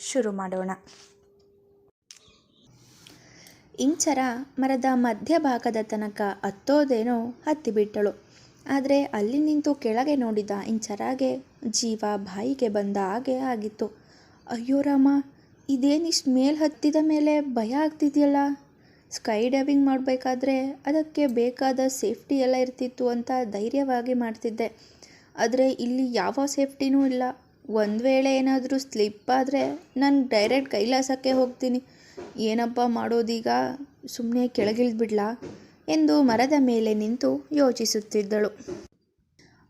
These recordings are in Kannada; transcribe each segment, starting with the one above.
ಶುರು ಮಾಡೋಣ. ಇಂಚರ ಮರದ ಮಧ್ಯಭಾಗದ ತನಕ ಹತ್ತೋದೇನೋ ಹತ್ತಿಬಿಟ್ಟಳು. ಆದರೆ ಅಲ್ಲಿ ನಿಂತು ಕೆಳಗೆ ನೋಡಿದ ಇಂಚರಾಗೆ ಜೀವ ಬಾಯಿಗೆ ಬಂದ ಹಾಗೆ ಆಗಿತ್ತು. ಅಯ್ಯೋ ರಾಮ ಇದೇನಿಷ್ಟು ಮೇಲೆ ಹತ್ತಿದ ಮೇಲೆ ಭಯ ಆಗ್ತಿದೆಯಲ್ಲ? ಸ್ಕೈ ಡೈವಿಂಗ್ ಮಾಡಬೇಕಾದ್ರೆ ಅದಕ್ಕೆ ಬೇಕಾದ ಸೇಫ್ಟಿ ಎಲ್ಲ ಇರ್ತಿತ್ತು ಅಂತ ಧೈರ್ಯವಾಗಿ ಮಾಡ್ತಿದ್ದೆ. ಆದರೆ ಇಲ್ಲಿ ಯಾವ ಸೇಫ್ಟಿನೂ ಇಲ್ಲ. ಒಂದು ವೇಳೆ ಏನಾದರೂ ಸ್ಲಿಪ್ ಆದರೆ ನಾನು ಡೈರೆಕ್ಟ್ ಕೈಲಾಸಕ್ಕೆ ಹೋಗ್ತೀನಿ. ಏನಪ್ಪ ಮಾಡೋದೀಗ? ಸುಮ್ಮನೆ ಕೆಳಗಿಳಿದ್ಬಿಡ್ಲಾ? ಎಂದು ಮರದ ಮೇಲೆ ನಿಂತು ಯೋಚಿಸುತ್ತಿದ್ದಳು.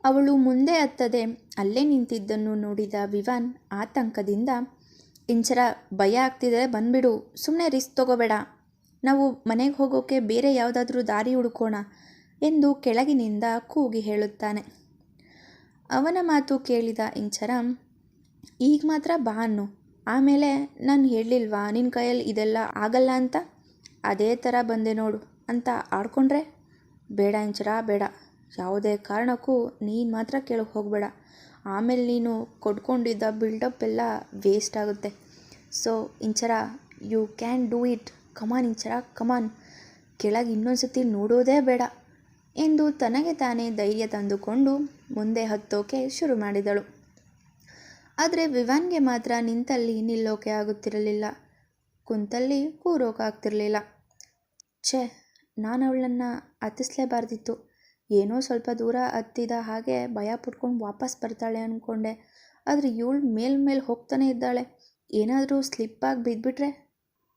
ಅವಳು ಮುಂದೆ ಹತ್ತದೆ. ಅಲ್ಲೇ ನಿಂತಿದ್ದನ್ನು ನೋಡಿದ ವಿವಾನ್ ಆತಂಕದಿಂದ, ಇಂಚರ, ಭಯ ಆಗ್ತಿದೆ, ಬಂದ್ಬಿಡು. ಸುಮ್ಮನೆ ರಿಸ್ಕ್ ತಗೋಬೇಡ. ನಾವು ಮನೆಗೆ ಹೋಗೋಕ್ಕೆ ಬೇರೆ ಯಾವುದಾದ್ರೂ ದಾರಿ ಹುಡುಕೋಣ ಎಂದು ಕೆಳಗಿನಿಂದ ಕೂಗಿ ಹೇಳುತ್ತಾನೆ. ಅವನ ಮಾತು ಕೇಳಿದ ಇಂಚರ ಈಗ ಮಾತ್ರ ಬಾ ಆಮೇಲೆ ನಾನು ಹೇಳಲಿಲ್ವಾ ನಿನ್ನ ಕೈಯಲ್ಲಿ ಇದೆಲ್ಲ ಆಗಲ್ಲ ಅಂತ? ಅದೇ ಥರ ಬಂದೆ ನೋಡು, ಅಂತ ಆಡ್ಕೊಂಡ್ರೆ? ಬೇಡ ಇಂಚರ ಬೇಡ. ಯಾವುದೇ ಕಾರಣಕ್ಕೂ ನೀನು ಮಾತ್ರ ಕೆಳಗೆ ಹೋಗಬೇಡ. ಆಮೇಲೆ ನೀನು ಕೊಡ್ಕೊಂಡಿದ್ದ ಬಿಲ್ಡಪ್ ಎಲ್ಲ ವೇಸ್ಟ್ ಆಗುತ್ತೆ. So Inchara you can do it come on Inchara come on ಕೆಳಗೆ ಇನ್ನೊಂದು ಸತಿ ನೋಡೋದೇ ಬೇಡ ಎಂದು ತನಗೆ ತಾನೇ ಧೈರ್ಯ ತಂದುಕೊಂಡು ಮುಂದೆ ಹತ್ತೋಕೆ ಶುರು ಮಾಡಿದಳು. ಆದರೆ ವಿವಾನ್ಗೆ ಮಾತ್ರ ನಿಂತಲ್ಲಿ ನಿಲ್ಲೋಕೆ ಆಗುತ್ತಿರಲಿಲ್ಲ. ಕುಂತಲ್ಲಿ ಕೂರೋಕಾಗ್ತಿರಲಿಲ್ಲ. ಛೇ, ನಾನು ಅವಳನ್ನು ಹತ್ತಿಸ್ಲೇಬಾರ್ದಿತ್ತು. ಏನೋ ಸ್ವಲ್ಪ ದೂರ ಹತ್ತಿದ ಹಾಗೆ ಭಯ ಪಟ್ಕೊಂಡು ವಾಪಸ್ ಬರ್ತಾಳೆ ಅಂದ್ಕೊಂಡೆ ಆದರೆ ಇವಳು ಮೇಲ್ಮೇಲೆ ಹೋಗ್ತಾನೆ ಇದ್ದಾಳೆ. ಏನಾದರೂ ಸ್ಲಿಪ್ಪಾಗಿ ಬಿದ್ದುಬಿಟ್ರೆ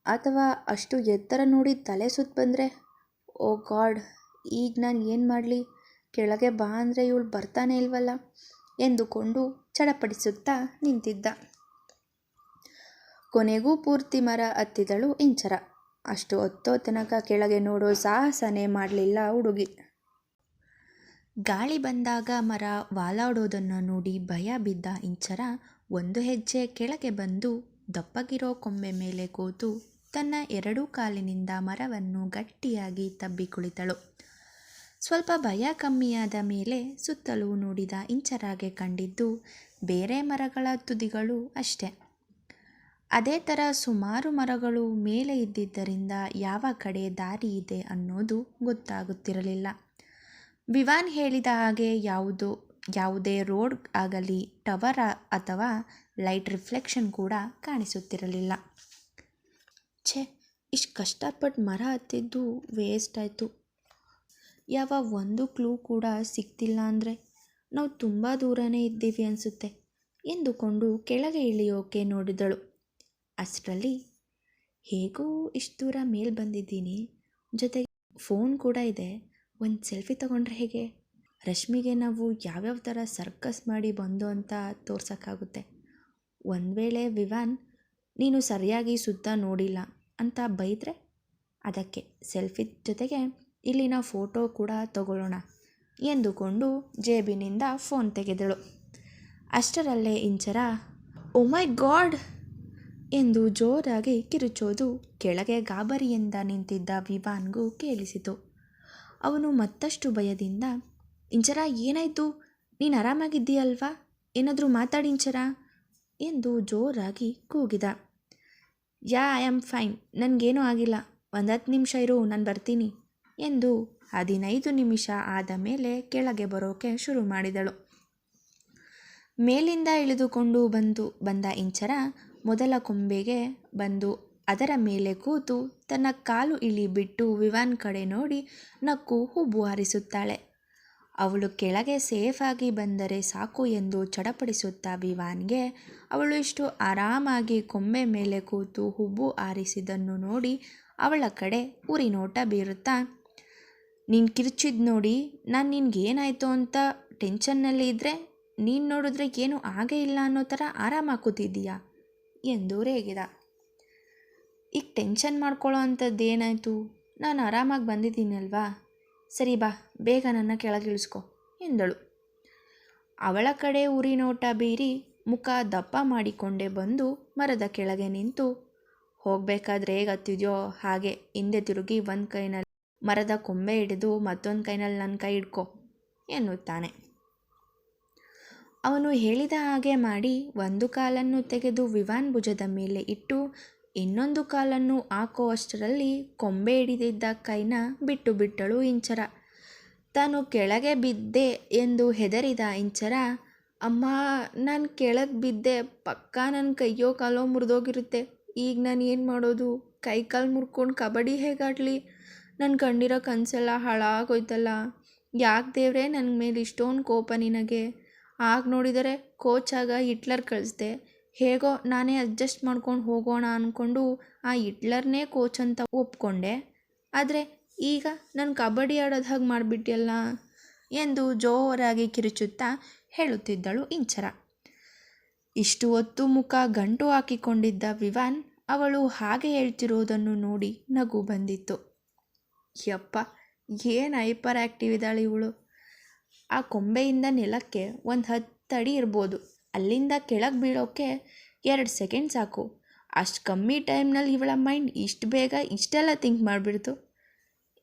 ಅಥವಾ ಅಷ್ಟು ಎತ್ತರ ನೋಡಿ ತಲೆ ಸುತ್ತ ಬಂದರೆ? ಓ ಗಾಡ್, ಈಗ ನಾನು ಏನು ಮಾಡಲಿ? ಕೆಳಗೆ ಬಾ ಅಂದರೆ ಇವಳು ಬರ್ತಾನೆ ಇಲ್ವಲ್ಲ? ಎಂದುಕೊಂಡು ಚಡಪಡಿಸುತ್ತಾ ನಿಂತಿದ್ದ. ಕೊನೆಗೂ ಪೂರ್ತಿ ಮರ ಹತ್ತಿದಳು ಇಂಚರ. ಅಷ್ಟು ಹೊತ್ತೋ ತನಕ ಕೆಳಗೆ ನೋಡೋ ಸಾಹಸನೇ ಮಾಡಲಿಲ್ಲ ಹುಡುಗಿ. ಗಾಳಿ ಬಂದಾಗ ಮರ ವಾಲಾಡೋದನ್ನು ನೋಡಿ ಭಯ ಬಿದ್ದ ಇಂಚರ ಒಂದು ಹೆಜ್ಜೆ ಕೆಳಗೆ ಬಂದು ದಪ್ಪಗಿರೋ ಕೊಂಬೆ ಮೇಲೆ ಕೂತು ತನ್ನ ಎರಡೂ ಕಾಲಿನಿಂದ ಮರವನ್ನು ಗಟ್ಟಿಯಾಗಿ ತಬ್ಬಿ ಕುಳಿತಳು. ಸ್ವಲ್ಪ ಭಯ ಕಮ್ಮಿಯಾದ ಮೇಲೆ ಸುತ್ತಲೂ ನೋಡಿದ ಇಂಚರಾಗೆ ಕಂಡಿದ್ದು ಬೇರೆ ಮರಗಳ ತುದಿಗಳು ಅಷ್ಟೆ. ಅದೇ ಥರ ಸುಮಾರು ಮರಗಳು ಮೇಲೆ ಇದ್ದಿದ್ದರಿಂದ ಯಾವ ಕಡೆ ದಾರಿ ಇದೆ ಅನ್ನೋದು ಗೊತ್ತಾಗುತ್ತಿರಲಿಲ್ಲ. ವಿವಾನ್ ಹೇಳಿದ ಹಾಗೆ ಯಾವುದೋ, ಯಾವುದೇ ರೋಡ್ ಆಗಲಿ, ಟವರ್ ಅಥವಾ ಲೈಟ್ ರಿಫ್ಲೆಕ್ಷನ್ ಕೂಡ ಕಾಣಿಸುತ್ತಿರಲಿಲ್ಲ. ಛೇ, ಇಷ್ಟು ಕಷ್ಟಪಟ್ಟು ಮರ ಹತ್ತಿದ್ದು ವೇಸ್ಟ್ ಆಯಿತು. ಯಾವ ಒಂದು ಕ್ಲೂ ಕೂಡ ಸಿಗ್ತಿಲ್ಲ ಅಂದರೆ ನಾವು ತುಂಬ ದೂರನೇ ಇದ್ದೀವಿ ಅನಿಸುತ್ತೆ. ಎಂದುಕೊಂಡು ಕೆಳಗೆ ಇಳಿಯೋಕೆ ನೋಡಿದಳು. ಅಷ್ಟರಲ್ಲಿ, ಹೇಗೂ ಇಷ್ಟು ದೂರ ಮೇಲೆ ಬಂದಿದ್ದೀನಿ. ಜೊತೆಗೆ ಫೋನ್ ಕೂಡ ಇದೆ. ಒಂದು ಸೆಲ್ಫಿ ತಗೊಂಡ್ರೆ ಹೇಗೆ? ರಶ್ಮಿಗೆ ನಾವು ಯಾವ್ಯಾವ ಥರ ಸರ್ಕಸ್ ಮಾಡಿ ಬಂದು ಅಂತ ತೋರ್ಸೋಕ್ಕಾಗುತ್ತೆ. ಒಂದು ವೇಳೆ, ವಿವಾನ್, ನೀನು ಸರಿಯಾಗಿ ಸುತ್ತ ನೋಡಿಲ್ಲ ಅಂತ ಬೈದರೆ? ಅದಕ್ಕೆ ಸೆಲ್ಫಿ ಜೊತೆಗೆ ಇಲ್ಲಿನ ಫೋಟೋ ಕೂಡ ತಗೊಳ್ಳೋಣ ಎಂದುಕೊಂಡು ಜೇಬಿನಿಂದ ಫೋನ್ ತೆಗೆದಳು. ಅಷ್ಟರಲ್ಲೇ ಇಂಚರ, ಓ ಮೈ ಗಾಡ್! ಎಂದು ಜೋರಾಗಿ ಕಿರುಚೋದು ಕೆಳಗೆ ಗಾಬರಿಯಿಂದ ನಿಂತಿದ್ದ ವಿವಾನ್ಗೂ ಕೇಳಿಸಿತು. ಅವನು ಮತ್ತಷ್ಟು ಭಯದಿಂದ, ಇಂಚರ, ಏನಾಯಿತು? ನೀನು ಆರಾಮಾಗಿದ್ದೀಯಲ್ವಾ? ಏನಾದರೂ ಮಾತಾಡಿ ಇಂಚರ! ಎಂದು ಜೋರಾಗಿ ಕೂಗಿದ. Yeah, I am fine. ನನಗೇನೂ ಆಗಿಲ್ಲ. ಒಂದು ಹತ್ತು ನಿಮಿಷ ಇರು, ನಾನು ಬರ್ತೀನಿ. ಎಂದು ಹದಿನೈದು ನಿಮಿಷ ಆದ ಮೇಲೆ ಕೆಳಗೆ ಬರೋಕೆ ಶುರು ಮಾಡಿದಳು. ಮೇಲಿಂದ ಇಳಿದುಕೊಂಡು ಬಂದು, ಬಂದ ಇಂಚರ ಮೊದಲ ಕೊಂಬೆಗೆ ಬಂದು, ಅದರ ಮೇಲೆ ಕೂತು ತನ್ನ ಕಾಲು ಇಳಿ ಬಿಟ್ಟು ವಿವಾನ್ ಕಡೆ ನೋಡಿ ನಕ್ಕು ಹುಬ್ಬು ಹಾರಿಸುತ್ತಾಳೆ. ಅವಳು ಕೆಳಗೆ ಸೇಫಾಗಿ ಬಂದರೆ ಸಾಕು ಎಂದು ಚಡಪಡಿಸುತ್ತಾ ವಿವಾನ್ಗೆ, ಅವಳು ಇಷ್ಟು ಆರಾಮಾಗಿ ಕೊಂಬೆ ಮೇಲೆ ಕೂತು ಹುಬ್ಬು ಆರಿಸಿದ್ದನ್ನು ನೋಡಿ ಅವಳ ಕಡೆ ಉರಿ ನೋಟ ಬೀರುತ್ತಾ ನೀನು ಕಿರ್ಚಿದ್ ನೋಡಿ ನಾನು ನಿನ್ಗೇನಾಯಿತು ಅಂತ ಟೆನ್ಷನ್ನಲ್ಲಿ ಇದ್ದರೆ ನೀನು ನೋಡಿದ್ರೆ ಏನೂ ಆಗೇ ಇಲ್ಲ ಅನ್ನೋ ಥರ ಆರಾಮಾಗಿ ಕೂತಿದ್ದೀಯಾ? ಎಂದು ರೇಗಿದ ಈಗ ಟೆನ್ಷನ್ ಮಾಡ್ಕೊಳ್ಳೋ ಅಂಥದ್ದು ಏನಾಯಿತು? ನಾನು ಆರಾಮಾಗಿ ಬಂದಿದ್ದೀನಲ್ವಾ? ಸರಿ ಬಾ, ಬೇಗ ನನ್ನ ಕೆಳಗಿಳಿಸ್ಕೊ ಎಂದಳು. ಅವಳ ಕಡೆ ಉರಿ ನೋಟ ಬೀರಿ ಮುಖ ದಪ್ಪ ಮಾಡಿಕೊಂಡೇ ಬಂದು ಮರದ ಕೆಳಗೆ ನಿಂತು, ಹೋಗಬೇಕಾದ್ರೆ ಹೇಗತ್ತಿದೆಯೋ ಹಾಗೆ ಹಿಂದೆ ತಿರುಗಿ ಒಂದು ಕೈನಲ್ಲಿ ಮರದ ಕೊಂಬೆ ಹಿಡಿದು ಮತ್ತೊಂದು ಕೈನಲ್ಲಿ ನನ್ನ ಕೈ ಹಿಡ್ಕೊ ಎನ್ನುತ್ತಾನೆ. ಅವನು ಹೇಳಿದ ಹಾಗೆ ಮಾಡಿ ಒಂದು ಕಾಲನ್ನು ತೆಗೆದು ವಿವಾನ್ ಭುಜದ ಮೇಲೆ ಇಟ್ಟು ಇನ್ನೊಂದು ಕಾಲನ್ನು ಹಾಕೋ ಅಷ್ಟರಲ್ಲಿ ಕೊಂಬೆ ಹಿಡಿದಿದ್ದ ಕೈನ ಬಿಟ್ಟು ಬಿಟ್ಟಳು ಇಂಚರ. ತಾನು ಕೆಳಗೆ ಬಿದ್ದೆ ಎಂದು ಹೆದರಿದ ಇಂಚರ, ಅಮ್ಮ, ನಾನು ಕೆಳಗೆ ಬಿದ್ದೆ, ಪಕ್ಕ ನನ್ನ ಕೈಯೋ ಕಾಲೋ ಮುರಿದೋಗಿರುತ್ತೆ. ಈಗ ನಾನು ಏನು ಮಾಡೋದು? ಕೈ ಕಾಲು ಮುರ್ಕೊಂಡು ಕಬಡ್ಡಿ ಹೇಗಾಡಲಿ? ನನ್ನ ಕಂಡಿರೋ ಕನಸೆಲ್ಲ ಹಾಳಾಗೋಯ್ತಲ್ಲ. ಯಾಕೆ ದೇವ್ರೆ? ನನ್ನ ಮೇಲೆ ಇಷ್ಟೊಂದು ಕೋಪ ನಿನಗೆ. ಆಗ ನೋಡಿದರೆ ಕೋಚಾಗ ಹಿಟ್ಲರ್ ಕಳಿಸ್ದೆ. ಹೇಗೋ ನಾನೇ ಅಡ್ಜಸ್ಟ್ ಮಾಡ್ಕೊಂಡು ಹೋಗೋಣ ಅಂದ್ಕೊಂಡು ಆ ಹಿಟ್ಲರ್ನೇ ಕೋಚ್ ಅಂತ ಒಪ್ಕೊಂಡೆ. ಆದರೆ ಈಗ ನಾನು ಕಬಡ್ಡಿ ಆಡೋದು ಹಾಗೆ ಮಾಡಿಬಿಟ್ಟಿಯಲ್ಲ ಎಂದು ಜೋರಾಗಿ ಕಿರುಚುತ್ತಾ ಹೇಳುತ್ತಿದ್ದಳು ಇಂಚರ. ಇಷ್ಟು ಹೊತ್ತು ಮುಖ ಗಂಟು ಹಾಕಿಕೊಂಡಿದ್ದ ವಿವಾನ್ ಅವಳು ಹಾಗೆ ಹೇಳ್ತಿರೋದನ್ನು ನೋಡಿ ನಗು ಬಂದಿತ್ತು. ಯಪ್ಪ, ಏನು ಹೈಪರ್ ಆ್ಯಕ್ಟಿವ್ ಇದ್ದಾಳೆ ಇವಳು? ಆ ಕೊಂಬೆಯಿಂದ ನೆಲಕ್ಕೆ ಒಂದು ಹತ್ತು ಅಡಿ ಇರ್ಬೋದು. ಅಲ್ಲಿಂದ ಕೆಳಗೆ ಬೀಳೋಕ್ಕೆ ಎರಡು ಸೆಕೆಂಡ್ ಸಾಕು. ಅಷ್ಟು ಕಮ್ಮಿ ಟೈಮ್ನಲ್ಲಿ ಇವಳ ಮೈಂಡ್ ಇಷ್ಟು ಬೇಗ ಇಷ್ಟೆಲ್ಲ ಥಿಂಕ್ ಮಾಡಿಬಿಡ್ತು.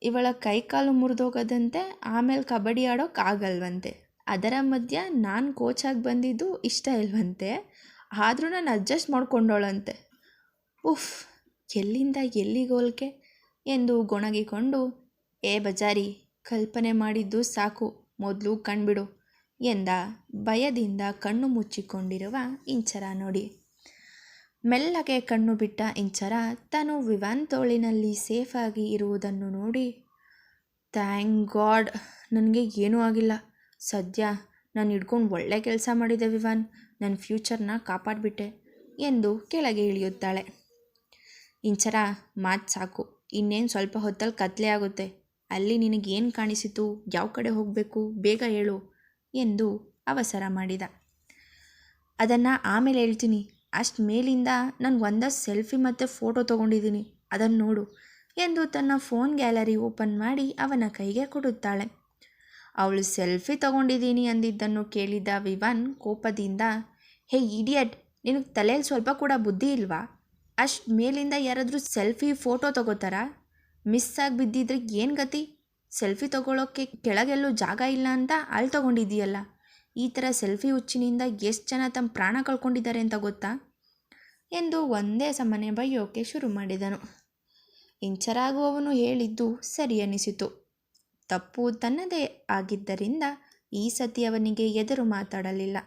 ಇವಳ ಕೈ ಕಾಲು ಮುರಿದೋಗೋದಂತೆ ಆಮೇಲೆ ಕಬಡ್ಡಿ ಆಡೋಕ್ಕಾಗಲ್ವಂತೆ ಅದರ ಮಧ್ಯ ನಾನು ಕೋಚಾಗಿ ಬಂದಿದ್ದು ಇಷ್ಟ ಇಲ್ವಂತೆ. ಆದರೂ ನಾನು ಅಡ್ಜಸ್ಟ್ ಮಾಡ್ಕೊಂಡೋಳಂತೆ. ಉಫ್, ಎಲ್ಲಿಂದ ಎಲ್ಲಿಗೋಲ್ಕೆ ಎಂದು ಗೊಣಗಿಕೊಂಡು, ಏ ಬಜಾರಿ, ಕಲ್ಪನೆ ಮಾಡಿದ್ದು ಸಾಕು, ಮೊದಲು ಕಣ್ಬಿಡು ಎಂದ ಭಯದಿಂದ ಕಣ್ಣು ಮುಚ್ಚಿಕೊಂಡಿರುವ ಇಂಚರ ನೋಡಿ. ಮೆಲ್ಲಗೆ ಕಣ್ಣು ಬಿಟ್ಟ ಇಂಚರ ತಾನು ವಿವಾನ್ ತೋಳಿನಲ್ಲಿ ಸೇಫಾಗಿ ಇರುವುದನ್ನು ನೋಡಿ, ಥ್ಯಾಂಕ್ ಗಾಡ್, ನನಗೆ ಏನೂ ಆಗಿಲ್ಲ. ಸದ್ಯ ನಾನು ಹಿಡ್ಕೊಂಡು ಒಳ್ಳೆ ಕೆಲಸ ಮಾಡಿದೆ ವಿವಾನ್ ನನ್ನ ಫ್ಯೂಚರ್ನ ಕಾಪಾಡಿಬಿಟ್ಟೆ ಎಂದು ಕೆಳಗೆ ಇಳಿಯುತ್ತಾಳೆ. ಇಂಚರ, ಮಾತು ಸಾಕು. ಇನ್ನೇನು ಸ್ವಲ್ಪ ಹೊತ್ತಲ್ಲಿ ಕತ್ತಲೆ ಆಗುತ್ತೆ. ಅಲ್ಲಿ ನಿನಗೇನು ಕಾಣಿಸಿತು? ಯಾವ ಕಡೆ ಹೋಗಬೇಕು? ಬೇಗ ಹೇಳು ಎಂದು ಅವಸರ ಮಾಡಿದ. ಅದನ್ನು ಆಮೇಲೆ ಹೇಳ್ತೀನಿ. ಅಷ್ಟು ಮೇಲಿಂದ ನಾನು ಒಂದಷ್ಟು ಸೆಲ್ಫಿ ಮತ್ತು ಫೋಟೋ ತೊಗೊಂಡಿದ್ದೀನಿ ಅದನ್ನು ನೋಡು ಎಂದು ತನ್ನ ಫೋನ್ ಗ್ಯಾಲರಿ ಓಪನ್ ಮಾಡಿ ಅವನ ಕೈಗೆ ಕೊಡುತ್ತಾಳೆ. ಅವಳು ಸೆಲ್ಫಿ ತಗೊಂಡಿದ್ದೀನಿ ಅಂದಿದ್ದನ್ನು ಕೇಳಿದ ವಿವನ್ ಕೋಪದಿಂದ, ಹೇ ಇಡಿಯಟ್! ನಿನಗೆ ತಲೆಯಲ್ಲಿ ಸ್ವಲ್ಪ ಕೂಡ ಬುದ್ಧಿ ಇಲ್ವಾ? ಅಷ್ಟು ಮೇಲಿಂದ ಯಾರಾದರೂ ಸೆಲ್ಫಿ, ಫೋಟೋ ತಗೋತಾರಾ? ಮಿಸ್ ಆಗಿ ಬಿದ್ದಿದ್ರೆ ಏನು ಗತಿ? ಸೆಲ್ಫಿ ತಗೊಳ್ಳೋಕ್ಕೆ ಕೆಳಗೆಲ್ಲೂ ಜಾಗ ಇಲ್ಲ ಅಂತ ಅಲ್ಲಿ ತಗೊಂಡಿದ್ದೀಯಲ್ಲ. ಈ ಥರ ಸೆಲ್ಫಿ ಹುಚ್ಚಿನಿಂದ ಎಷ್ಟು ಜನ ತಮ್ಮ ಪ್ರಾಣ ಕಳ್ಕೊಂಡಿದ್ದಾರೆ ಅಂತ ಗೊತ್ತಾ? ಎಂದು ಒಂದೇ ಸಮನೆ ಬೈಯೋಕೆ ಶುರು ಮಾಡಿದನು. ಇಂಚರಾಗುವವನು ಹೇಳಿದ್ದು ಸರಿ ಅನಿಸಿತು. ತಪ್ಪು ತನ್ನದೇ ಆಗಿದ್ದರಿಂದ ಈ ಸತಿ ಅವನಿಗೆ ಎದುರು ಮಾತಾಡಲಿಲ್ಲ.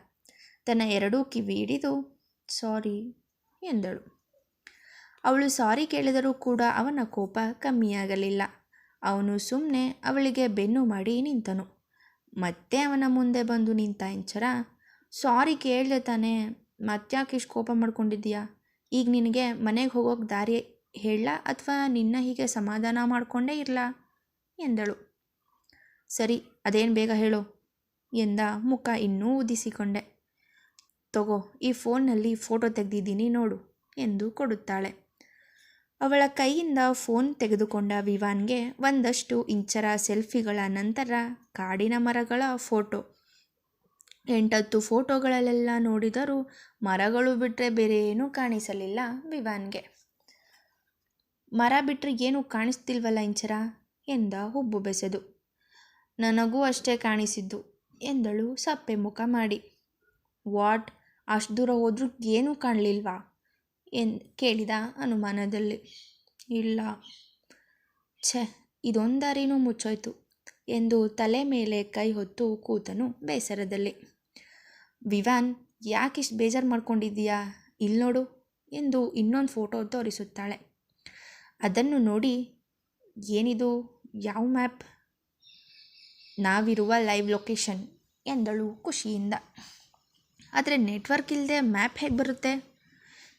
ತನ್ನ ಎರಡೂ ಕಿವಿ ಹಿಡಿದು, ಸಾರಿ ಎಂದಳು. ಅವಳು ಸಾರಿ ಕೇಳಿದರೂ ಕೂಡ ಅವನ ಕೋಪ ಕಮ್ಮಿಯಾಗಲಿಲ್ಲ. ಅವನು ಸುಮ್ಮನೆ ಅವಳಿಗೆ ಬೆನ್ನು ಮಾಡಿ ನಿಂತನು. ಮತ್ತೆ ಅವನ ಮುಂದೆ ಬಂದು ನಿಂತ ಇಂಚರ ಸಾರಿ ಕೇಳಿದೆ ತಾನೇ, ಮತ್ತ್ಯಾಕೆ ಇಷ್ಟು ಕೋಪ ಮಾಡ್ಕೊಂಡಿದ್ದೀಯಾ? ಈಗ ನಿನಗೆ ಮನೆಗೆ ಹೋಗೋಕೆ ದಾರಿ ಹೇಳ ಅಥವಾ ನಿನ್ನ ಹೀಗೆ ಸಮಾಧಾನ ಮಾಡಿಕೊಂಡೇ ಇರಲ? ಎಂದಳು. ಸರಿ, ಅದೇನು ಬೇಗ ಹೇಳು, ಎಂದ ಮುಖ ಇನ್ನೂ ಉದಿಸಿಕೊಂಡೆ. ತಗೋ, ಈ ಫೋನ್ನಲ್ಲಿ ಫೋಟೋ ತೆಗೆದಿದ್ದೀನಿ ನೋಡು, ಎಂದು ಕೊಡುತ್ತಾಳೆ. ಅವಳ ಕೈಯಿಂದ ಫೋನ್ ತೆಗೆದುಕೊಂಡ ವಿವಾನ್ಗೆ ಒಂದಷ್ಟು ಇಂಚರ ಸೆಲ್ಫಿಗಳ ನಂತರ ಕಾಡಿನ ಮರಗಳ ಫೋಟೋ. ಎಂಟತ್ತು ಫೋಟೋಗಳಲ್ಲೆಲ್ಲ ನೋಡಿದರೂ ಮರಗಳು ಬಿಟ್ಟರೆ ಬೇರೆ ಏನೂ ಕಾಣಿಸಲಿಲ್ಲ ವಿವಾನ್ಗೆ. ಮರ ಬಿಟ್ಟರೆ ಏನೂ ಕಾಣಿಸ್ತಿಲ್ವಲ್ಲ ಇಂಚರ? ಎಂದ ಹುಬ್ಬು ಬೆಸೆದು. ನನಗೂ ಅಷ್ಟೇ ಕಾಣಿಸಿದ್ದು ಎಂದಳು ಸಪ್ಪೆ ಮುಖ ಮಾಡಿ. ವಾಟ್? ಅಷ್ಟು ದೂರ ಹೋದ್ರೂ ಏನೂ ಕಾಣಲಿಲ್ವಾ? ಎನ್, ಕೇಳಿದ ಅನುಮಾನದಲ್ಲಿ. ಇಲ್ಲ. ಛೆ ಇದೊಂದು ಮುಚ್ಚೋಯ್ತು ಎಂದು ತಲೆ ಮೇಲೆ ಕೈ ಹೊತ್ತು ಕೂತನು ಬೇಸರದಲ್ಲಿ. ವಿವಾನ್ ಯಾಕಿಷ್ಟು ಬೇಜಾರು ಮಾಡ್ಕೊಂಡಿದ್ದೀಯಾ? ಇಲ್ಲಿ ನೋಡು ಎಂದು ಇನ್ನೊಂದು ಫೋಟೋ ತೋರಿಸುತ್ತಾಳೆ. ಅದನ್ನು ನೋಡಿ, ಏನಿದು? ಯಾವ ಮ್ಯಾಪ್? ನಾವಿರುವ ಲೈವ್ ಲೊಕೇಶನ್ ಎಂದಳು ಖುಷಿಯಿಂದ. ಆದರೆ ನೆಟ್ವರ್ಕ್ ಇಲ್ಲದೆ ಮ್ಯಾಪ್ ಹೇಗೆ ಬರುತ್ತೆ?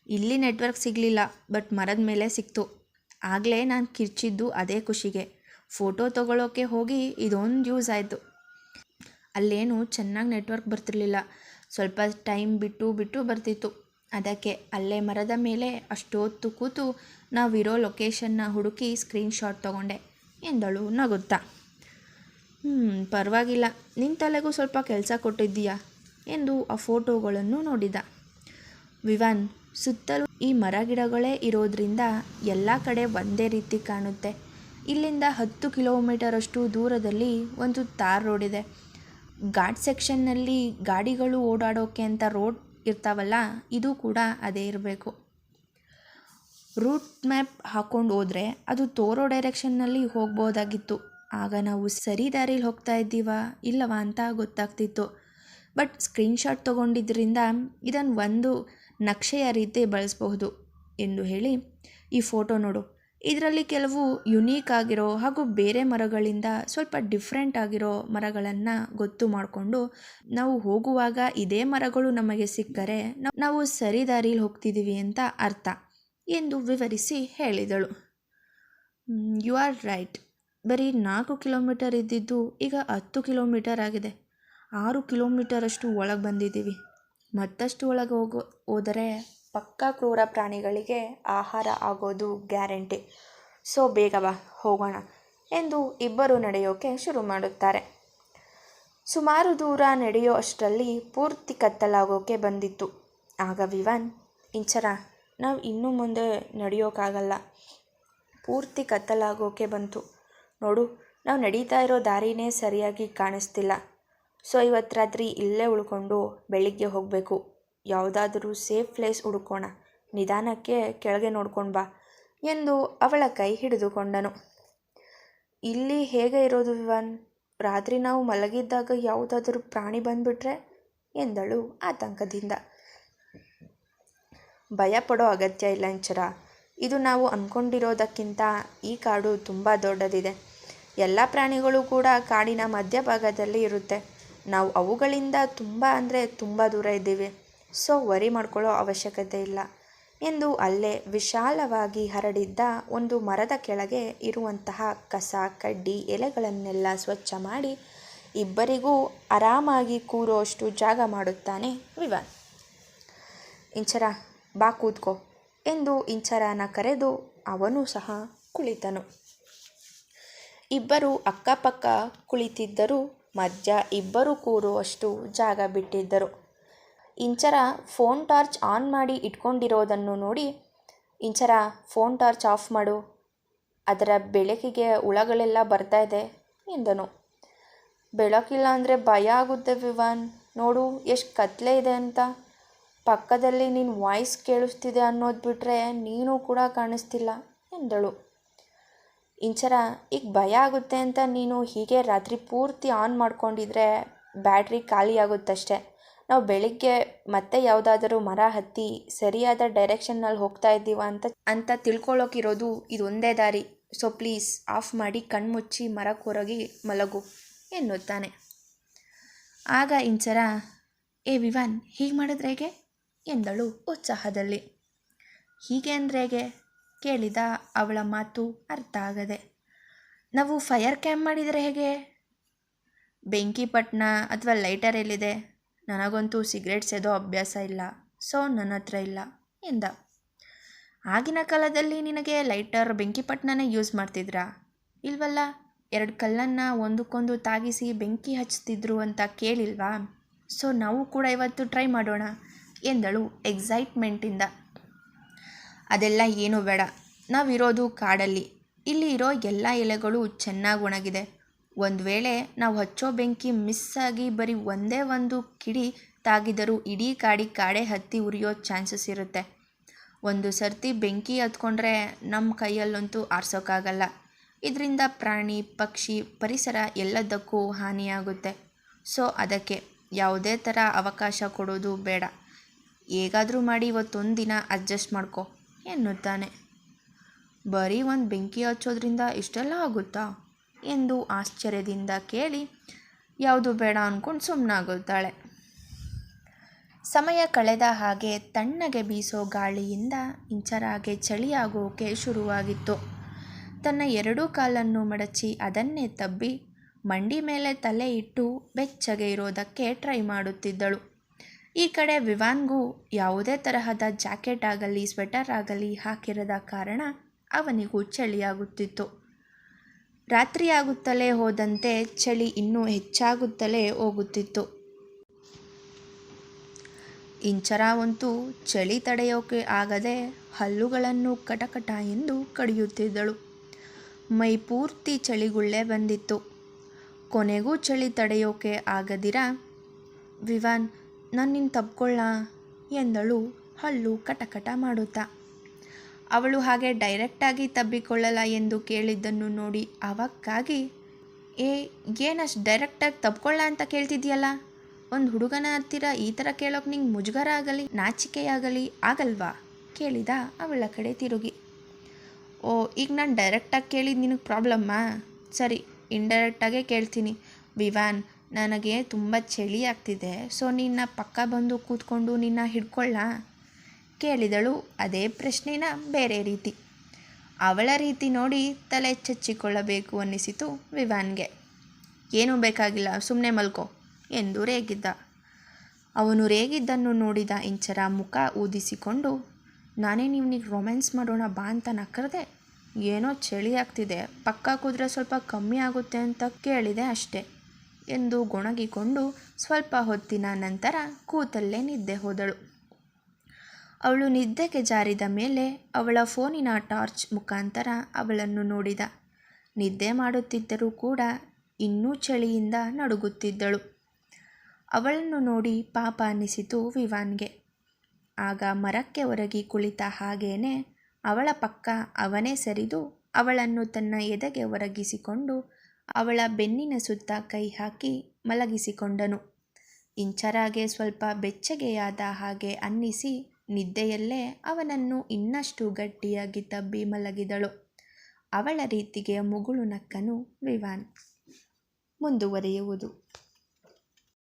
ಇಲ್ಲಿ ನೆಟ್ವರ್ಕ್ ಸಿಗಲಿಲ್ಲ, ಬಟ್ ಮರದ ಮೇಲೆ ಸಿಕ್ತು. ಆಗಲೇ ನಾನು ಕಿರ್ಚಿದ್ದು ಅದೇ ಖುಷಿಗೆ. ಫೋಟೋ ತೊಗೊಳೋಕ್ಕೆ ಹೋಗಿ ಇದೊಂದು ಯೂಸ್ ಆಯಿತು. ಅಲ್ಲೇನು ಚೆನ್ನಾಗಿ ನೆಟ್ವರ್ಕ್ ಬರ್ತಿರ್ಲಿಲ್ಲ. ಸ್ವಲ್ಪ ಟೈಮ್ ಬಿಟ್ಟು ಬಿಟ್ಟು ಬರ್ತಿತ್ತು. ಅದಕ್ಕೆ ಅಲ್ಲೇ ಮರದ ಮೇಲೆ ಅಷ್ಟೊತ್ತು ಕೂತು ನಾವಿರೋ ಲೊಕೇಶನ್ನ ಹುಡುಕಿ ಸ್ಕ್ರೀನ್ಶಾಟ್ ತಗೊಂಡೆ. ಎಂದಳು ನಗುತ್ತಾ. ಹ್ಞೂ ಪರವಾಗಿಲ್ಲ. ನಿನ್ನ ತಲೆಗೂ ಸ್ವಲ್ಪ ಕೆಲಸ ಕೊಟ್ಟಿದ್ದೀಯಾ? ಎಂದು ಆ ಫೋಟೋಗಳನ್ನು ನೋಡಿದ. ವಿವಾನ್ ಸುತ್ತಲೂ ಈ ಮರ ಗಿಡಗಳೇ ಇರೋದ್ರಿಂದ ಎಲ್ಲ ಕಡೆ ಒಂದೇ ರೀತಿ ಕಾಣುತ್ತೆ. ಇಲ್ಲಿಂದ ಹತ್ತು ಕಿಲೋಮೀಟರಷ್ಟು ದೂರದಲ್ಲಿ ಒಂದು ತಾರ್ ರೋಡ್ ಇದೆ. ಘಾಟ್ ಸೆಕ್ಷನ್ನಲ್ಲಿ ಗಾಡಿಗಳು ಓಡಾಡೋಕ್ಕೆ ಅಂತ ರೋಡ್ ಇರ್ತಾವಲ್ಲ, ಇದು ಕೂಡ ಅದೇ ಇರಬೇಕು. ರೂಟ್ ಮ್ಯಾಪ್ ಹಾಕ್ಕೊಂಡು ಹೋದರೆ ಅದು ತೋರೋ ಡೈರೆಕ್ಷನ್ನಲ್ಲಿ ಹೋಗ್ಬೋದಾಗಿತ್ತು. ಆಗ ನಾವು ಸರಿ ದಾರಿಲಿ ಹೋಗ್ತಾ ಇದ್ದೀವಾ ಇಲ್ಲವಾ ಅಂತ ಗೊತ್ತಾಗ್ತಿತ್ತು. ಬಟ್ ಸ್ಕ್ರೀನ್ಶಾಟ್ ತೊಗೊಂಡಿದ್ದರಿಂದ ಇದನ್ನು ಒಂದು ನಕ್ಷೆಯ ರೀತಿ ಬಳಸಬಹುದು ಎಂದು ಹೇಳಿ ಈ ಫೋಟೋ ನೋಡು. ಇದರಲ್ಲಿ ಕೆಲವು ಯುನೀಕ್ ಆಗಿರೋ ಹಾಗೂ ಬೇರೆ ಮರಗಳಿಂದ ಸ್ವಲ್ಪ ಡಿಫ್ರೆಂಟ್ ಆಗಿರೋ ಮರಗಳನ್ನು ಗೊತ್ತು ಮಾಡಿಕೊಂಡು ನಾವು ಹೋಗುವಾಗ ಇದೇ ಮರಗಳು ನಮಗೆ ಸಿಕ್ಕರೆ ನಾವು ಸರಿ ದಾರಿಲಿ ಹೋಗ್ತಿದ್ದೀವಿ ಅಂತ ಅರ್ಥ ಎಂದು ವಿವರಿಸಿ ಹೇಳಿದಳು. ಯು ಆರ್ ರೈಟ್ ಬರೀ ನಾಲ್ಕು ಕಿಲೋಮೀಟರ್ ಇದ್ದಿದ್ದು ಈಗ ಹತ್ತು ಕಿಲೋಮೀಟರ್ ಆಗಿದೆ. ಆರು ಕಿಲೋಮೀಟರಷ್ಟು ಒಳಗೆ ಬಂದಿದ್ದೀವಿ. ಮತ್ತಷ್ಟು ಒಳಗೆ ಹೋಗೋ, ಹೋದರೆ ಪಕ್ಕಾ ಕ್ರೂರ ಪ್ರಾಣಿಗಳಿಗೆ ಆಹಾರ ಆಗೋದು ಗ್ಯಾರಂಟಿ. ಸೊ ಬೇಗ ಬಾ, ಹೋಗೋಣ ಎಂದು ಇಬ್ಬರು ನಡೆಯೋಕೆ ಶುರು ಮಾಡುತ್ತಾರೆ. ಸುಮಾರು ದೂರ ನಡೆಯೋ ಅಷ್ಟರಲ್ಲಿ ಪೂರ್ತಿ ಕತ್ತಲಾಗೋಕೆ ಬಂದಿತ್ತು. ಆಗ ವಿವಾನ್, ಇಂಚರ, ನಾವು ಇನ್ನು ಮುಂದೆ ನಡೆಯೋಕ್ಕಾಗಲ್ಲ ಪೂರ್ತಿ ಕತ್ತಲಾಗೋಕೆ ಬಂತು. ನೋಡು, ನಾವು ನಡೀತಾ ಇರೋ ದಾರಿನೇ ಸರಿಯಾಗಿ ಕಾಣಿಸ್ತಿಲ್ಲ. ಸೊ ಇವತ್ತು ರಾತ್ರಿ ಇಲ್ಲೇ ಉಳ್ಕೊಂಡು ಬೆಳಿಗ್ಗೆ ಹೋಗಬೇಕು. ಯಾವುದಾದ್ರೂ ಸೇಫ್ ಪ್ಲೇಸ್ ಹುಡುಕೋಣ. ನಿಧಾನಕ್ಕೆ ಕೆಳಗೆ ನೋಡ್ಕೊಂಡು ಬಾ ಎಂದು ಅವಳ ಕೈ ಹಿಡಿದುಕೊಂಡನು. ಇಲ್ಲಿ ಹೇಗೆ ಇರೋದು ವಿವನ್? ರಾತ್ರಿ ನಾವು ಮಲಗಿದ್ದಾಗ ಯಾವುದಾದರೂ ಪ್ರಾಣಿ ಬಂದುಬಿಟ್ರೆ? ಎಂದಳು ಆತಂಕದಿಂದ. ಭಯ ಪಡೋ ಅಗತ್ಯ ಇಲ್ಲ ಇಂಚರ ಇದು ನಾವು ಅಂದ್ಕೊಂಡಿರೋದಕ್ಕಿಂತ ಈ ಕಾಡು ತುಂಬ ದೊಡ್ಡದಿದೆ. ಎಲ್ಲ ಪ್ರಾಣಿಗಳು ಕೂಡ ಕಾಡಿನ ಮಧ್ಯಭಾಗದಲ್ಲಿ ಇರುತ್ತೆ. ನಾವು ಅವುಗಳಿಂದ ತುಂಬ ಅಂದರೆ ತುಂಬ ದೂರ ಇದ್ದೀವಿ. ಸೊ ವರಿ ಮಾಡ್ಕೊಳ್ಳೋ ಅವಶ್ಯಕತೆ ಇಲ್ಲ ಎಂದು ಅಲ್ಲೇ ವಿಶಾಲವಾಗಿ ಹರಡಿದ್ದ ಒಂದು ಮರದ ಕೆಳಗೆ ಇರುವಂತಹ ಕಸ, ಕಡ್ಡಿ, ಎಲೆಗಳನ್ನೆಲ್ಲ ಸ್ವಚ್ಛ ಮಾಡಿ ಇಬ್ಬರಿಗೂ ಆರಾಮಾಗಿ ಕೂರೋಷ್ಟು ಜಾಗ ಮಾಡುತ್ತಾನೆ ವಿವಾನ್. ಇಂಚರ, ಬಾ ಕೂತ್ಕೋ ಎಂದು ಇಂಚರನ ಕರೆದು ಅವನು ಸಹ ಕುಳಿತನು. ಇಬ್ಬರು ಅಕ್ಕಪಕ್ಕ ಕುಳಿತಿದ್ದರೂ ಮಧ್ಯ ಇಬ್ಬರು ಕೂರುವಷ್ಟು ಜಾಗ ಬಿಟ್ಟಿದ್ದರು. ಇಂಚರ ಫೋನ್ ಟಾರ್ಚ್ ಆನ್ ಮಾಡಿ ಇಟ್ಕೊಂಡಿರೋದನ್ನು ನೋಡಿ ಇಂಚರ ಫೋನ್ ಟಾರ್ಚ್ ಆಫ್ ಮಾಡು, ಅದರ ಬೆಳಕಿಗೆ ಹುಳಗಳೆಲ್ಲ ಬರ್ತಾ ಇದೆ ಎಂದನು. ಬೆಳಕಿಲ್ಲ ಅಂದರೆ ಭಯ ಆಗುತ್ತೆ ವಿವಾನ್, ನೋಡು ಎಷ್ಟು ಕತ್ಲೆ ಇದೆ ಅಂತ. ಪಕ್ಕದಲ್ಲಿ ನಿನ್ನ ವಾಯ್ಸ್ ಕೇಳಿಸ್ತಿದೆ ಅನ್ನೋದು ಬಿಟ್ಟರೆ ನೀನು ಕೂಡ ಕಾಣಿಸ್ತಿಲ್ಲ ಎಂದಳು. ಇಂಚರ, ಈಗ ಭಯ ಆಗುತ್ತೆ ಅಂತ ನೀನು ಹೀಗೆ ರಾತ್ರಿ ಪೂರ್ತಿ ಆನ್ ಮಾಡ್ಕೊಂಡಿದ್ರೆ ಬ್ಯಾಟ್ರಿ ಖಾಲಿ ಆಗುತ್ತಷ್ಟೆ. ನಾವು ಬೆಳಿಗ್ಗೆ ಮತ್ತೆ ಯಾವುದಾದರೂ ಮರ ಹತ್ತಿ ಸರಿಯಾದ ಡೈರೆಕ್ಷನ್ನಲ್ಲಿ ಹೋಗ್ತಾ ಇದ್ದೀವ ಅಂತ ಅಂತ ತಿಳ್ಕೊಳ್ಳೋಕಿರೋದು ಇದೊಂದೇ ದಾರಿ. ಸೊ ಪ್ಲೀಸ್ ಆಫ್ ಮಾಡಿ ಕಣ್ಮುಚ್ಚಿ ಮರ ಕೊರಗಿ ಮಲಗು, ಎನ್ನುತ್ತಾನೆ. ಆಗ ಇಂಚರ, ಏ ವಿವಾನ್, ಹೀಗೆ ಮಾಡಿದ್ರೆ ಹೇಗೆ ಎಂದಳು ಉತ್ಸಾಹದಲ್ಲಿ. ಹೀಗೆ ಅಂದ್ರೆ ಹೇಗೆ? ಕೇಳಿದ ಅವಳ ಮಾತು ಅರ್ಥ ಆಗದೆ, ನಾವು ಫೈರ್ ಕ್ಯಾಂಪ್ ಮಾಡಿದರೆ ಹೇಗೆ? ಬೆಂಕಿಪಟ್ಟಣ ಅಥವಾ ಲೈಟರ್ ಎಲ್ಲಿದೆ? ನನಗಂತೂ ಸಿಗರೇಟ್ಸ್ ಸೇದೋ ಅಭ್ಯಾಸ ಇಲ್ಲ, ಸೊ ನನ್ನ ಹತ್ರ ಇಲ್ಲ ಎಂದ. ಆಗಿನ ಕಾಲದಲ್ಲಿ ನಿನಗೆ ಲೈಟರ್ ಬೆಂಕಿ ಪಟ್ಟಣನೇ ಯೂಸ್ ಮಾಡ್ತಿದ್ರಾ? ಇಲ್ವಲ್ಲ, ಎರಡು ಕಲ್ಲನ್ನು ಒಂದಕ್ಕೊಂದು ತಾಗಿಸಿ ಬೆಂಕಿ ಹಚ್ತಿದ್ರು ಅಂತ ಕೇಳಿಲ್ವಾ? ಸೊ ನಾವು ಕೂಡ ಇವತ್ತು ಟ್ರೈ ಮಾಡೋಣ ಎಂದಳು ಎಕ್ಸೈಟ್ಮೆಂಟಿಂದ. ಅದೆಲ್ಲ ಏನೂ ಬೇಡ. ನಾವಿರೋದು ಕಾಡಲ್ಲಿ. ಇಲ್ಲಿ ಇರೋ ಎಲ್ಲ ಎಲೆಗಳು ಚೆನ್ನಾಗಿ ಒಣಗಿದೆ. ಒಂದು ವೇಳೆ ನಾವು ಹಚ್ಚೋ ಬೆಂಕಿ ಮಿಸ್ ಆಗಿ ಬರೀ ಒಂದೇ ಒಂದು ಕಿಡಿ ತಾಗಿದರೂ ಇಡೀ ಕಾಡಿ ಕಾಡೆ ಹತ್ತಿ ಉರಿಯೋ ಚಾನ್ಸಸ್ ಇರುತ್ತೆ. ಒಂದು ಸರ್ತಿ ಬೆಂಕಿ ಹತ್ಕೊಂಡ್ರೆ ನಮ್ಮ ಕೈಯಲ್ಲಂತೂ ಆರಿಸೋಕ್ಕಾಗಲ್ಲ ಇದರಿಂದ ಪ್ರಾಣಿ, ಪಕ್ಷಿ, ಪರಿಸರ ಎಲ್ಲದಕ್ಕೂ ಹಾನಿಯಾಗುತ್ತೆ. ಸೊ ಅದಕ್ಕೆ ಯಾವುದೇ ಥರ ಅವಕಾಶ ಕೊಡೋದು ಬೇಡ. ಹೇಗಾದರೂ ಮಾಡಿ ಇವತ್ತೊಂದು ದಿನ ಅಡ್ಜಸ್ಟ್ ಮಾಡ್ಕೊ. ಎನ್ನುತ್ತಾನೆ ಬರೀ ಒಂದು ಬೆಂಕಿ ಹಚ್ಚೋದ್ರಿಂದ ಇಷ್ಟೆಲ್ಲ ಆಗುತ್ತಾ? ಎಂದು ಆಶ್ಚರ್ಯದಿಂದ ಕೇಳಿ, ಯಾವುದು ಬೇಡ ಅಂದ್ಕೊಂಡು ಸುಮ್ಮನಾಗುತ್ತಾಳೆ ಸಮಯ ಕಳೆದ ಹಾಗೆ ತಣ್ಣಗೆ ಬೀಸೋ ಗಾಳಿಯಿಂದ ಇಂಚರಾಗೆ ಚಳಿಯಾಗೋಕೆ ಶುರುವಾಗಿತ್ತು. ತನ್ನ ಎರಡೂ ಕಾಲನ್ನು ಮಡಚಿ ಅದನ್ನೇ ತಬ್ಬಿ, ಮಂಡಿ ಮೇಲೆ ತಲೆ ಇಟ್ಟು ಬೆಚ್ಚಗೆ ಇರೋದಕ್ಕೆ ಟ್ರೈ ಮಾಡುತ್ತಿದ್ದಳು. ಈ ಕಡೆ ವಿವಾನ್ಗೂ ಯಾವುದೇ ತರಹದ ಜಾಕೆಟ್ ಆಗಲಿ, ಸ್ವೆಟರ್ ಆಗಲಿ ಹಾಕಿರದ ಕಾರಣ ಅವನಿಗೂ ಚಳಿಯಾಗುತ್ತಿತ್ತು. ರಾತ್ರಿಯಾಗುತ್ತಲೇ ಹೋದಂತೆ ಚಳಿ ಇನ್ನೂ ಹೆಚ್ಚಾಗುತ್ತಲೇ ಹೋಗುತ್ತಿತ್ತು. ಇಂಚರಾವಂತೂ ಚಳಿ ತಡೆಯೋಕೆ ಆಗದೆ ಹಲ್ಲುಗಳನ್ನು ಕಟಕಟ ಎಂದು ಕಡಿಯುತ್ತಿದ್ದಳು. ಮೈ ಪೂರ್ತಿ ಚಳಿಗುಳ್ಳೆ ಬಂದಿತ್ತು. ಕೊನೆಗೂ ಚಳಿ ತಡೆಯೋಕೆ ಆಗದಿರ? ವಿವಾನ್ ನಾನು ನಿನ್ನ ತಪ್ಕೊಳ್ಳ ಎಂದಳು ಹಲ್ಲು ಕಟಕಟ ಮಾಡುತ್ತಾ. ಅವಳು ಹಾಗೆ ಡೈರೆಕ್ಟಾಗಿ ತಬ್ಬಿಕೊಳ್ಳಲ್ಲ ಎಂದು ಕೇಳಿದ್ದನ್ನು ನೋಡಿ ಅವಕ್ಕಾಗಿ, ಏ, ಏನಷ್ಟು ಡೈರೆಕ್ಟಾಗಿ ತಬ್ಕೊಳ್ಳ ಅಂತ ಕೇಳ್ತಿದ್ಯಲ್ಲ? ಒಂದು ಹುಡುಗನ ಹತ್ತಿರ ಈ ಥರ ಕೇಳೋಕೆ ನಿಂಗೆ ಮುಜುಗರ ಆಗಲಿ ನಾಚಿಕೆಯಾಗಲಿ ಆಗಲ್ವಾ? ಕೇಳಿದ ಅವಳ ಕಡೆ ತಿರುಗಿ. ಓ, ಈಗ ನಾನು ಡೈರೆಕ್ಟಾಗಿ ಕೇಳಿದ್ದು ನಿನಗೆ ಪ್ರಾಬ್ಲಮ್ಮಾ ಸರಿ ಇಂಡೈರೆಕ್ಟಾಗೇ ಕೇಳ್ತೀನಿ. ವಿವಾನ್ ನನಗೆ ತುಂಬ ಚಳಿ ಆಗ್ತಿದೆ. ಸೊ ನಿನ್ನ ಪಕ್ಕ ಬಂದು ಕೂತ್ಕೊಂಡು ನಿನ್ನ ಹಿಡ್ಕೊಳ್ಳ ಕೇಳಿದಳು. ಅದೇ ಪ್ರಶ್ನೆನ ಬೇರೆ ರೀತಿ. ಅವಳ ರೀತಿ ನೋಡಿ ತಲೆ ಚಚ್ಚಿಕೊಳ್ಳಬೇಕು ಅನ್ನಿಸಿತು ವಿವಾನ್ಗೆ. ಏನೂ ಬೇಕಾಗಿಲ್ಲ ಸುಮ್ಮನೆ ಮಲ್ಕೋ ಎಂದು ರೇಗಿದ್ದ. ಅವನು ರೇಗಿದ್ದನ್ನು ನೋಡಿದ ಇಂಚರ ಮುಖ ಊದಿಸಿಕೊಂಡು, ನಾನೇ ನಿವ್ನಿಗೆ ರೊಮ್ಯಾನ್ಸ್ ಮಾಡೋಣ ಬಾ ಅಂತ ನಕ್ಕರದೆ, ಏನೋ ಚಳಿ ಆಗ್ತಿದೆ, ಪಕ್ಕ ಕೂದ್ರೆ ಸ್ವಲ್ಪ ಕಮ್ಮಿ ಆಗುತ್ತೆ ಅಂತ ಕೇಳಿದೆ ಅಷ್ಟೆ. ಎಂದು ಗೊಣಗಿಕೊಂಡು ಸ್ವಲ್ಪ ಹೊತ್ತಿನ ನಂತರ ಕೂತಲ್ಲೇ ನಿದ್ದೆ ಹೋದಳು. ಅವಳು ನಿದ್ದೆಗೆ ಜಾರಿದ ಮೇಲೆ ಅವಳ ಫೋನಿನ ಟಾರ್ಚ್ ಮುಖಾಂತರ ಅವಳನ್ನು ನೋಡಿದ. ನಿದ್ದೆ ಮಾಡುತ್ತಿದ್ದರೂ ಕೂಡ ಇನ್ನೂ ಚಳಿಯಿಂದ ನಡುಗುತ್ತಿದ್ದಳು. ಅವಳನ್ನು ನೋಡಿ ಪಾಪ ಅನ್ನಿಸಿತು ವಿವಾನ್ಗೆ. ಆಗ ಮರಕ್ಕೆ ಒರಗಿ ಕುಳಿತ ಹಾಗೇನೆ ಅವಳ ಪಕ್ಕ ಅವನೇ ಸರಿದು ಅವಳನ್ನು ತನ್ನ ಎದೆಗೆ ಒರಗಿಸಿಕೊಂಡು ಅವಳ ಬೆನ್ನಿನ ಸುತ್ತ ಕೈ ಹಾಕಿ ಮಲಗಿಸಿಕೊಂಡನು. ಇಂಚರಾಗೆ ಸ್ವಲ್ಪ ಬೆಚ್ಚಗೆಯಾದ ಹಾಗೆ ಅನ್ನಿಸಿ ನಿದ್ದೆಯಲ್ಲೇ ಅವನನ್ನು ಇನ್ನಷ್ಟು ಗಟ್ಟಿಯಾಗಿ ತಬ್ಬಿ ಮಲಗಿದಳು. ಅವಳ ರೀತಿಗೆ ಮುಗುಳು ನಕ್ಕನು ವಿವಾನ್. ಮುಂದುವರಿಯುವುದು.